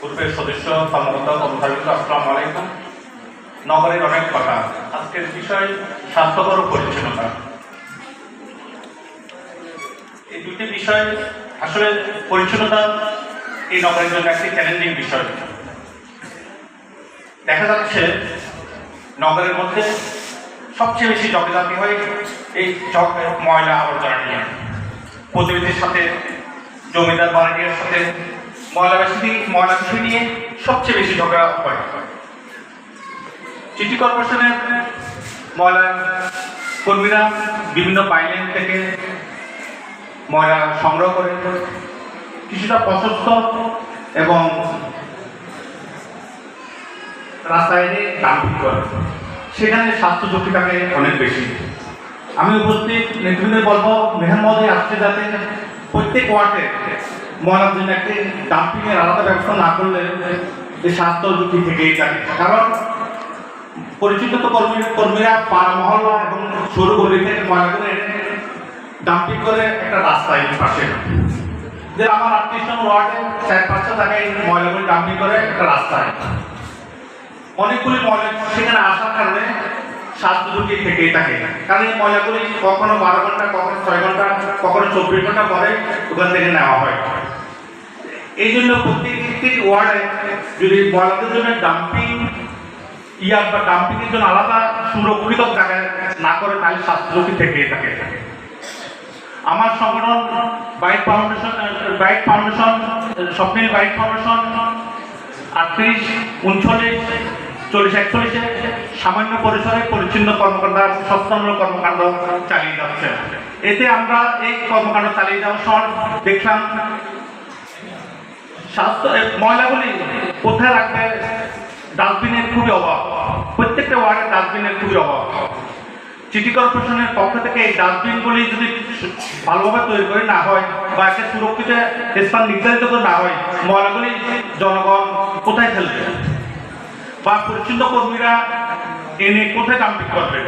পূর্বের সদস্য কর্মকর্তা আসসালামু আলাইকুম। নগরের অনেক কথা আজকের বিষয় স্বাস্থ্যকর পরিচ্ছন্নতা। এই দুটি বিষয়, আসলে পরিচ্ছন্নতা এই নগরের জন্য একটি চ্যালেঞ্জিং বিষয়। দেখা যাচ্ছে, নগরের মধ্যে সবচেয়ে বেশি জগজাতি হয় এই ময়লা আবর্জনা নিয়ে। প্রতিবেশীর সাথে জমিদার বাড়ির সাথে ময়লা বেশি ময়লা বিষয় নিয়ে সবচেয়ে বেশি ঝগড়া হয়। সিটি কর্পোরেশনের ময়লা কর্মীরা বিভিন্ন পাইলেন থেকে ময়লা সংগ্রহ করে কিছুটা প্রশস্ত এবং রাস্তায় ডাম্পিং করে সেখানে স্বাস্থ্য ঝুঁকি থাকে অনেক বেশি। আমি উপস্থিত নেতৃত্বে বলব মেহর মহোদয় আসছে যাতে প্রত্যেক ওয়ার্ডে ময়লার জন্য একটি ডাম্পিং এর আলাদা ব্যবস্থা না করলে এই স্বাস্থ্য ঝুঁকি থেকেই থাকে কারণ পরিচিত তো কর্মী কর্মীরা পাড়া এবং সরু গলি থেকে ময়লাগুলো এনে ডাম্পিং করে একটা রাস্তায় পাশে। যে আমার নম্বর ওয়ার্ডে চার পাঁচটা জায়গায় ময়লাগুলো ডাম্পিং করে একটা রাস্তায় অনেকগুলি ময়লা সেখানে আসার কারণে স্বাস্থ্য ঝুঁকি থেকেই থাকে। কারণ এই ময়লাগুলি কখনো বারো ঘণ্টা, কখনো ছয় ঘণ্টা কখনো চব্বিশ ঘণ্টা পরে ওখান থেকে নেওয়া হয়। এই জন্য প্রত্যেকটি ওয়ার্ডে যদি ময়লাদের জন্য ডাম্পিং ইয়ার বা ডাম্পিং এর জন্য আলাদা সুরক্ষিত জায়গায় না করে, তাহলে স্বাস্থ্য ঝুঁকি থেকেই থাকে। আমার সংগঠন বাইক ফাউন্ডেশন বাইক ফাউন্ডেশন স্বপ্নের বাইক ফাউন্ডেশন আটত্রিশ, উনচল্লিশ চল্লিশ একচল্লিশে সামান্য পরিসরে পরিচ্ছন্ন কর্মকাণ্ড সচেতনমূলক কর্মকাণ্ড চালিয়ে যাচ্ছে। এতে আমরা এই কর্মকাণ্ড চালিয়ে যাওয়ার সময় দেখলাম স্বাস্থ্য ময়লাগুলি কোথায় রাখবে ডাস্টবিনের খুবই অভাব। প্রত্যেকটা ওয়ার্ডে ডাস্টবিনের খুবই অভাব। সিটি কর্পোরেশনের পক্ষ থেকে এই ডাস্টবিনগুলি যদি ভালোভাবে তৈরি করে না হয় বা একটা সুরক্ষিত স্থান নির্ধারিত করে না হয়, ময়লাগুলি জনগণ কোথায় ফেলবে? বা পরিচ্ছন্ন কর্মীরা এনে কোথায় ডাম্পিং করবে?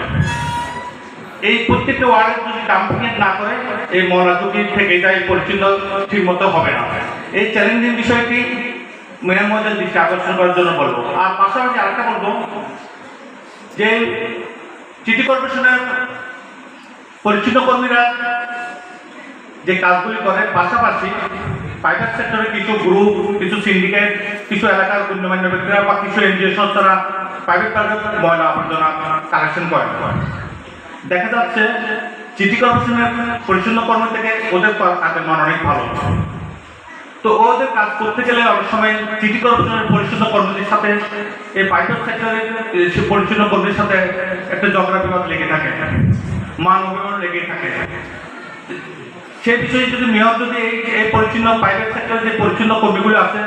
এই প্রত্যেকটা ওয়ার্ডে যদি ডাম্পিং না করে, এই ঝুঁকি থেকে যায় পরিচ্ছন্ন ঠিক মতো হবে না। এই চ্যালেঞ্জিং বিষয়টি মেয়ের মধ্যে দৃষ্টি আকর্ষণ করার জন্য বলব। আর পাশাপাশি আরেকটা বলব যে সিটি কর্পোরেশনের পরিচ্ছন্ন কর্মীরা যে কাজগুলি করে, পাশাপাশি প্রাইভেট সেক্টরে কিছু গ্রুপ কিছু সিন্ডিকেট কিছু এলাকার গণ্যমান্য ব্যক্তিরা বা কিছু এনজিও সংস্থারা প্রাইভেট ময়লা আবর্জনা কালেকশন করে। দেখা যাচ্ছে সিটি কর্পোরেশনের পরিচ্ছন্ন কর্ম থেকে ওদের কাজের মান অনেক ভালো। তো ওদের কাজ করতে গেলে অনেক সময় সিটি কর্পোরেশনের পরিচ্ছন্ন কর্মীদের সাথে, এই প্রাইভেট সেক্টরের পরিচ্ছন্ন কর্মীর সাথে একটা ঝগড়া বিবাদ লেগে থাকে। মান অভিমান লেগে থাকে। সেই বিষয়ে যদি মেয়র যদি এই পরিচ্ছন্ন প্রাইভেট সেক্টরের যে পরিচ্ছন্ন কর্মীগুলো আছে